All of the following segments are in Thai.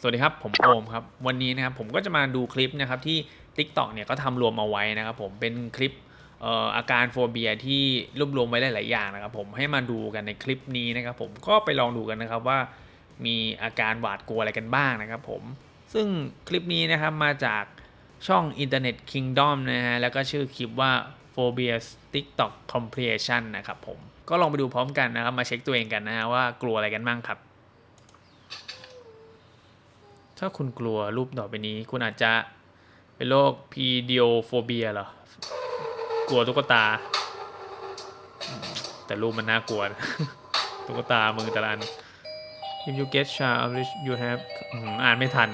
สวัสดีครับ ผมโอมครับ วันนี้นะครับผมก็จะมาดูคลิปนะครับที่ TikTok เนี่ยก็ทำรวมเอาไว้นะครับผมเป็นคลิปอาการโฟเบียที่รวบรวมไว้หลายๆอย่างนะครับผมให้มาดูกันในคลิปนี้นะครับผมก็ไปลองดูกันนะครับว่ามีอาการหวาดกลัวอะไรกันบ้างนะครับผมซึ่งคลิปนี้นะครับมาจากช่อง Internet Kingdom นะฮะแล้วก็ชื่อคลิปว่า Phobia TikTok Compression นะครับผมก็ลองไปดูพร้อมกันนะครับมาเช็คตัวเองกันนะฮะว่ากลัวอะไรกันบ้างครับ ถ้าคุณกลัวรูปต่อไปนี้ คุณอาจจะเป็นโรคพีเดียโฟเบียเหรอ กลัวตุ๊กตา แต่รูปมันน่ากลัวตุ๊กตามือแต่ละอัน if you get s h a r p you have อ่านไม่ทัน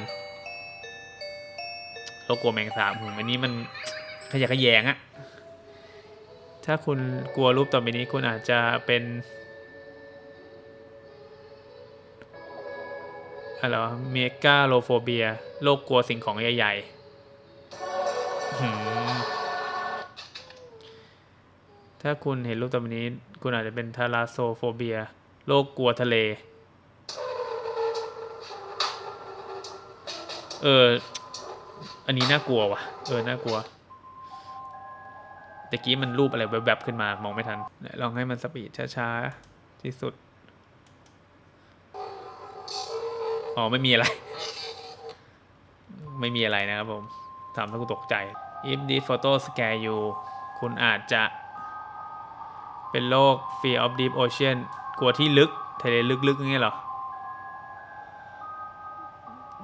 โรคกลัวแมงสาบอืมอันนี้มันขยะขยงอะถ้าคุณกลัวรูปต่อไปนี้คุณอาจจะเป็น อะไรวเมกาโลโฟเบีย โรคกลัวสิ่งของใหญ่ๆหืมถ้าคุณเห็นรูปต่อไปนี้ คุณอาจจะเป็นทาราโซโฟเบีย โรคกลัวทะเล เออ อันนี้น่ากลัวว่ะ เออ น่ากลัวตะกี้มันรูปอะไรแวบๆขึ้นมามองไม่ทัน ลองให้มันสปีดช้าๆ ที่สุด อ๋อไม่มีอะไร ไม่มีอะไรนะครับผมทำให้กูตกใจ if this photo scare you คุณอาจจะเป็นโรค fear of deep ocean กลัวที่ลึก ทะเลลึกๆอย่างเงี้ยหรอ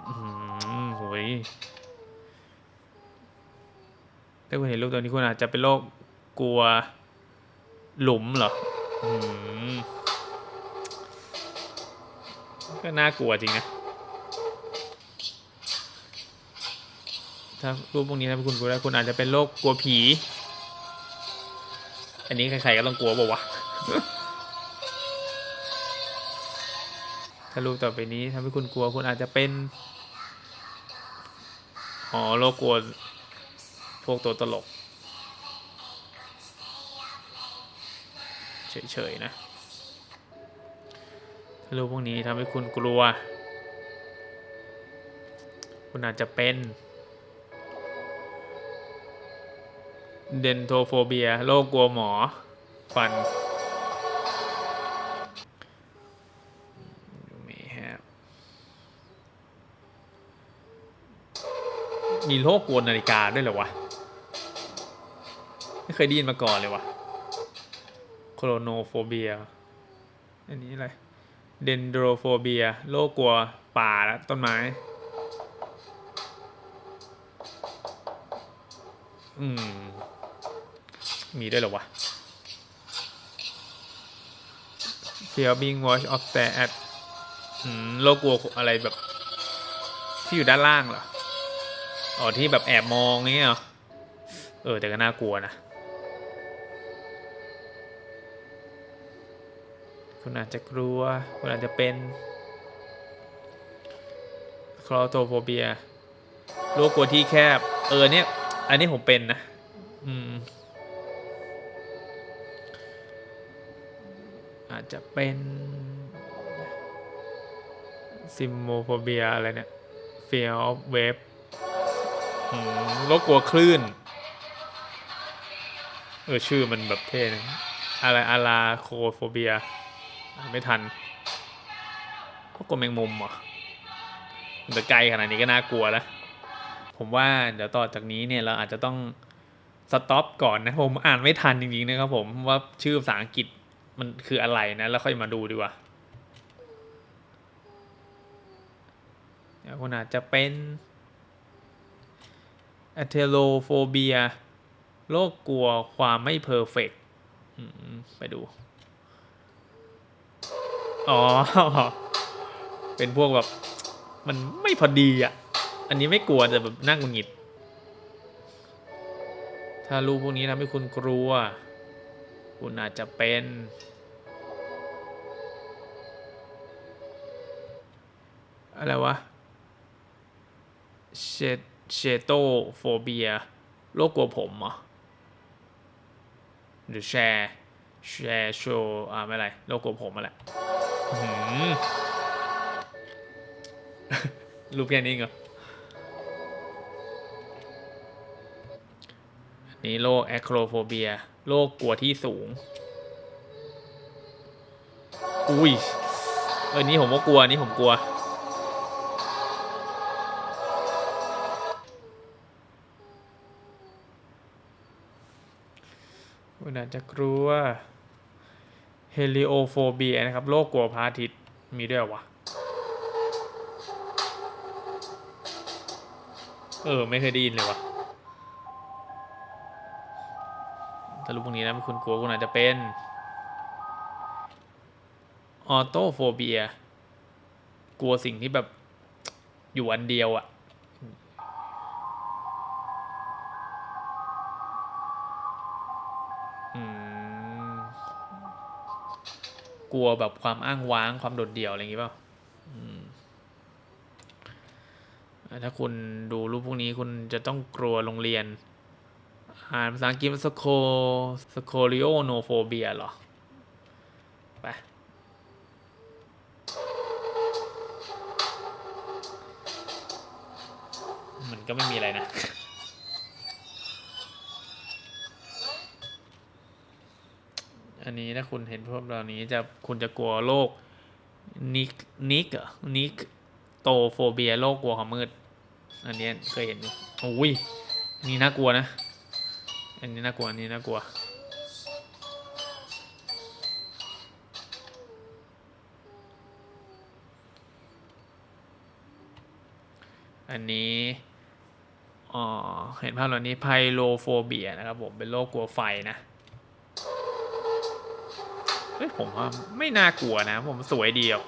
อืมโหยถ้าคุณเห็นรูปตัวนี้คุณอาจจะเป็นโรคกลัวหลุมเหรอก็น่ากลัวจริงนะ ถ้ารูปพวกนี้ถ้าคุณกลัวได้คุณอาจจะเป็นโรคกลัวผี อันนี้ใครๆก็ต้องกลัวบอกว่าถ้ารูปต่อไปนี้ทำให้คุณกลัวคุณอาจจะเป็นอ๋อโรคกลัวพวกตัวตลก เฉยๆนะถ้ารูปพวกนี้ทำให้คุณกลัว คุณอาจจะเป็น เดนโทโฟเบีย โรคกลัวหมอ ฟัน มีฮะมีโรคกลัวนาฬิกาด้วยเหรอวะ ไม่เคยได้ยินมาก่อนเลยวะโคโรโนโฟเบีย อันนี้อะไร เดนโดรโฟเบีย โรคกลัวป่าและต้นไม้ อืม มีด้วยหรอวะ Fear being watched of stare at โรคกลัวอะไรแบบ ที่อยู่ด้านล่างเหรอ อ๋อที่แบบแอบมองงี้เหรอ เออ แต่ก็น่ากลัวนะคุณอาจจะกลัว คุณอาจจะเป็นคลอโตโฟเบียโรคกลัวที่แคบ เออเนี่ย อันนี้ผมเป็นนะ อืม อาจจะเป็นซิมโมโฟเบียอะไรเนี่ย Fear of Wave โรคกลัวคลื่น เออ ชื่อมันแบบเท่นะอะไรอาราโคโฟเบีย ไม่ทันพวกกลัวแมงมุมเหรอแต่ไกลขนาดนี้ก็น่ากลัวแล้วผมว่าเดี๋ยวต่อจากนี้เนี่ยเราอาจจะต้องสต็อปก่อนนะผมอ่านไม่ทันจริงๆนะครับผมว่าชื่อภาษาอังกฤษ มันคืออะไรนะ แล้วค่อยมาดูดีกว่าคุณอาจจะเป็นอะเทโลโฟเบียโรคกลัวความไม่เพอร์เฟกไปดู อ๋อ เป็นพวกแบบ มันไม่พอดีอะ อันนี้ไม่กลัวแต่แบบนั่งหงุดหงิด ถ้ารูปพวกนี้ทำให้คุณกลัว คุณอาจจะเป็น อะไรวะเชเชโตโฟเบียโรคกลัวผมเหรอ หรือแชร์แชร์โชอ่าไม่ไรโรคกลัวผมมาแหละอื้อหือรูปแค่นี้เหรอ นนี้โรคแอคโครโฟเบียโรคกลัวที่สูง อุ้ยเออนี่ผมก็กลัวนี่ผมกลัว คุณอาจจะกลัวเฮลิโอโฟเบียนะครับโรคกลัวพระอาทิตย์มีด้วยวะเออ ไม่เคยได้ยินเลยวะ ถ้ารู้พวกนี้นะคุณกลัวคุณอาจจะเป็นออโตโฟเบียกลัวสิ่งที่แบบอยู่อันเดียวอะกลัวแบบความอ้างว้างความโดดเดี่ยว อะไรอย่างงี้เปล่าถ้าคุณดูรูปพวกนี้คุณจะต้องกลัวโรงเรียน อ่านภาษาอังกฤษสโคสโคลิโอโนโฟเบียหรอ ไป มันก็ไม่มีอะไรนะอันนี้ถ้าคุณเห็นพวกเรานี้จะคุณจะกลัวโรคนิกนิกเหรอนิกโตโฟเบียโรคกลัวความมืด อันนี้เคยเห็นอยู่โอ้ยนนี้น่ากลัวนะ อันนี้น่ากลัวอันนี้น่ากลัวอันนี้อ๋อเห็นภาพเหล่านี้ไพโลโฟเบียนะครับผมเป็นโรคกลัวไฟนะเฮ้ยผมว่าไม่น่ากลัวนะ ผมสวยเดีอะ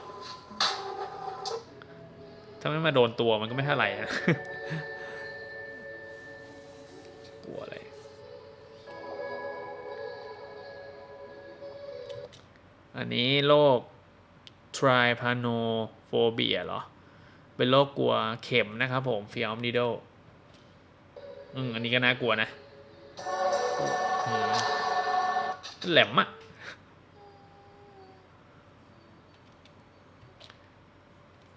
ถ้าไม่มาโดนตัวมันก็ไม่เท่าไหร่นะ อันนี้โรค trypanophobia เหรอ เป็นโรคกลัวเข็มนะครับผม fear of needle อืมอันนี้ก็น่ากลัวนะแหลมอะ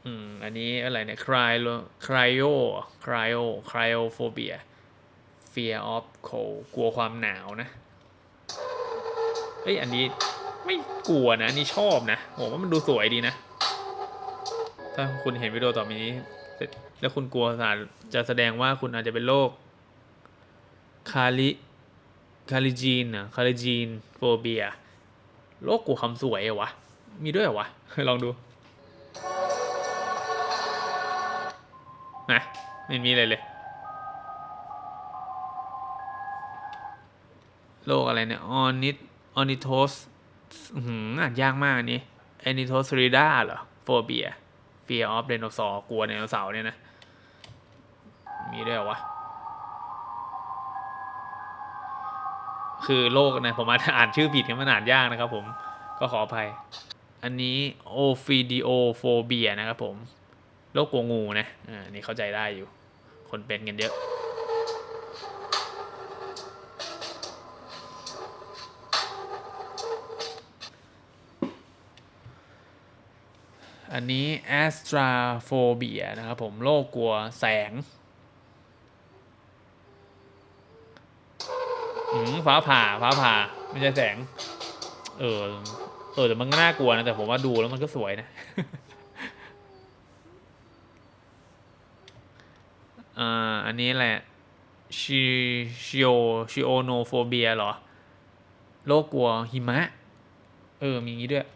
อืม อันนี้อะไรเนี่ย cryo cryo cryo cryophobia fear of cold กลัวความหนาวนะ เอ้ย อันนี้ ไม่กลัวนะอันนี้ชอบนะผมว่ามันดูสวยดีนะ ถ้าคุณเห็นวิดีโอต่อไปนี้ แล้วคุณกลัวสารจะแสดงว่าคุณอาจจะเป็นโรคคาลิคาลิจีนอะคาลิจีนโฟเบียโรคกลัวความสวยเหรอวะ มีด้วยเหรอวะ ลองดูนะไม่มีอะไรเลยโรคอะไรเนี่ยออนิทออนิโทส อ่านยากมากอันนี้แอนิโทสริดาเหรอโฟเบีย fear of dinosaur กลัวไดโนเสาร์เนี่ยนะ มีด้วยวะ คือโรคนะ ผมอาจจะอ่านชื่อผิดกันมันอ่านยากนะครับผมก็ขออภัย อันนี้ ophidiophobia นะครับผม โรคกลัวงูนะอ่านี่เข้าใจได้อยู่ คนเป็นกันเยอะ อันนี้ astraphobia นะครับผมโรคกลัวแสงอืมฟ้าผ่าฟ้าผ่า ไม่ใช่แสง เออ เออแต่มันก็น่ากลัวนะ แต่ผมว่าดูแล้วมันก็สวยนะอ่าอันนี้แหละชิชิโอชิโอโนโฟเบียเหรอ โรคกลัวหิมะ เออ มีงี้ด้วย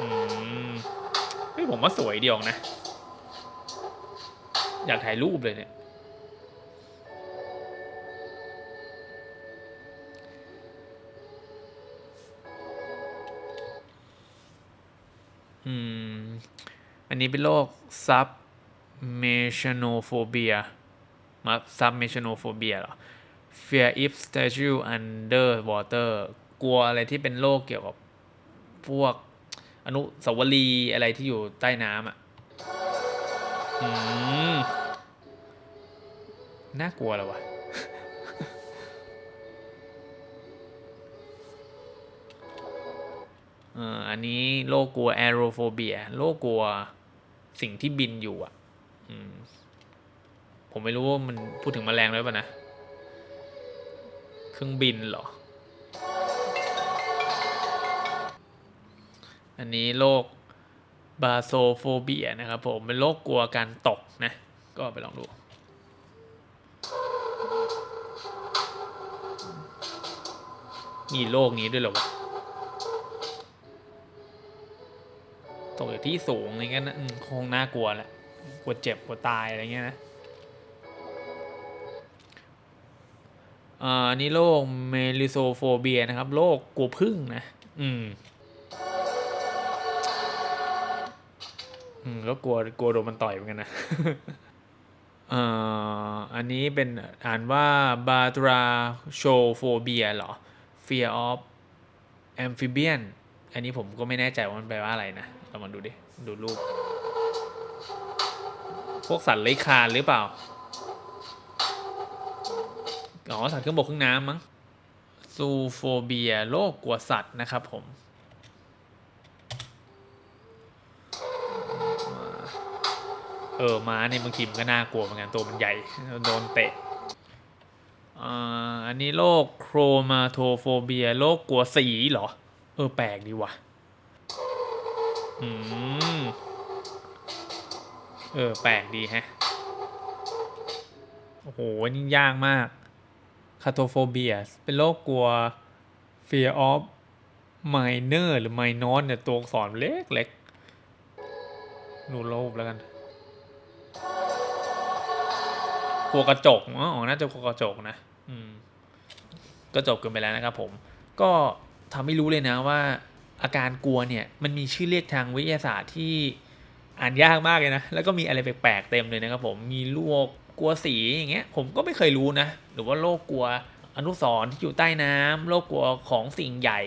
อืมเฮ้ยผมว่าสวยเดีออกนะ อยากถ่ายรูปเลยเนี่ย อืม อันนี้เป็นโรคซับเมชโนโฟเบียมาซับเมชโนโฟเบียเหรอ fear if statue under water กลัวอะไรที่เป็นโรคเกี่ยวกับพวก อนุสาวรีย์อะไรที่อยู่ใต้น้ำอะอืมน่ากลัวแล้ววะอเอ่ออันนี้โรคกลัวแอโรโฟเบียโรคกลัวสิ่งที่บินอยู่อะอมผมไม่รู้ว่ามันพูดถึงแมลงด้วยป่ะนะ เครื่องบินเหรอ อันนี้โรคบาโซโฟเบียนะครับผมเป็นโรคกลัวการตกนะ ก็ไปลองดูมีโรคนี้ด้วยหรอวะ ตกจากที่สูงอะไรเงี้ยนะคงน่ากลัวแหละ กลัวเจ็บ กลัวตาย อะไรเงี้ยนะอ่าอันนี้โรคเมลิโซโฟเบียนะครับ โรคกลัวพึ่งนะ อืม อืมก็กลัวกลัวโดนมันต่อยเหมือนกันนะเอ่ออันนี้เป็นอ่านว่าบาตราโชโฟเบียเหรอ fear of amphibian อันนี้ผมก็ไม่แน่ใจว่ามันแปลว่าอะไรนะ เรามาดูดิ ดูรูป พวกสัตว์เลื้อยคลานหรือเปล่า อ๋อ สัตว์เครื่องบกเครื่องน้ำมั้งซูโฟเบียโรคกลัวสัตว์นะครับผม เออม้าเนี่ยบางทีมันก็น่ากลัวเหมือนกันตัวมันใหญ่โดนเตะอ่าอันนี้โรคโครมาโทโฟเบียโรคกลัวสีเหรอ เออแปลกดีว่ะ อืม เออแปลกดีแฮะ โอ้โหนี่ยากมากคาโตโฟเบียเป็นโรคกลัว fear of minor หรือ minor เนี่ยตัวอักษรเล็กเล็กๆดูรูปแล้วกัน กลัวกระจกอ๋อน่าจะกลัวกระจกนะ อืม ก็จบกันไปแล้วนะครับผม ก็ทำให้รู้เลยนะว่า อาการกลัวเนี่ย มันมีชื่อเรียกทางวิทยาศาสตร์ที่อ่านยากมากเลยนะ แล้วก็มีอะไรแปลกๆเต็มเลยนะครับผม มีโรคกลัวสีอย่างเงี้ย ผมก็ไม่เคยรู้นะ หรือว่าโรคกลัวอนุสรณ์ที่อยู่ใต้น้ำโรคกลัวของสิ่งใหญ่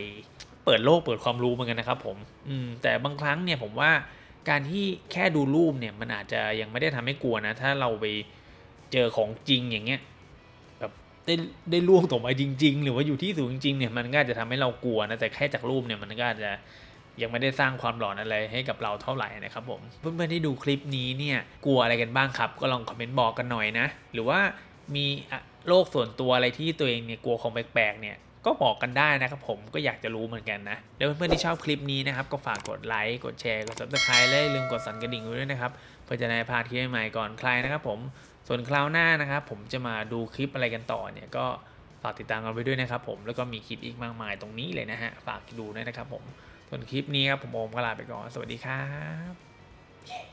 เปิดโลกเปิดความรู้เหมือนกันนะครับ ผม อืม แต่บางครั้งเนี่ยผมว่าการที่แค่ดูรูปเนี่ยมันอาจจะยังไม่ได้ทำให้กลัวนะ ถ้าเราไป เจอของจริงอย่างเงี้ยแบบได้ได้ล่วงตกมาจริง ๆ หรือว่าอยู่ที่สูงจริงเนี่ยมันก็อาจจะทำให้เรากลัวนะแต่แค่จากรูปเนี่ยมันก็อาจจะยังไม่ได้สร้างความหลอนอะไรให้กับเราเท่าไหร่นะครับผมเพื่อนๆที่ดูคลิปนี้เนี่ยกลัวอะไรกันบ้างครับ ก็ลองคอมเมนต์บอกกันหน่อยนะ หรือว่ามีโรคส่วนตัวอะไรที่ตัวเองเนี่ยกลัวของแปลกๆเนี่ยก็บอกกันได้นะครับผมก็อยากจะรู้เหมือนกันนะ แล้วเพื่อนๆที่ชอบคลิปนี้นะครับ ก็ฝากกดไลค์กดแชร์กด subscribe และอย่าลืมกดสั่นกระดิ่งไว้ด้วยนะครับ เพื่อจะได้พลาดคลิปใหม่ก่อนใครนะครับผม ส่วนคราวหน้านะครับผมจะมาดูคลิปอะไรกันต่อเนี่ยก็ฝากติดตามกันไปด้วยนะครับผมแล้วก็มีคลิปอีกมากมายตรงนี้เลยนะฮะฝากดูด้วยนะครับผมส่วนคลิปนี้ครับผมโอมก็ลาไปก่อน สวัสดีครับ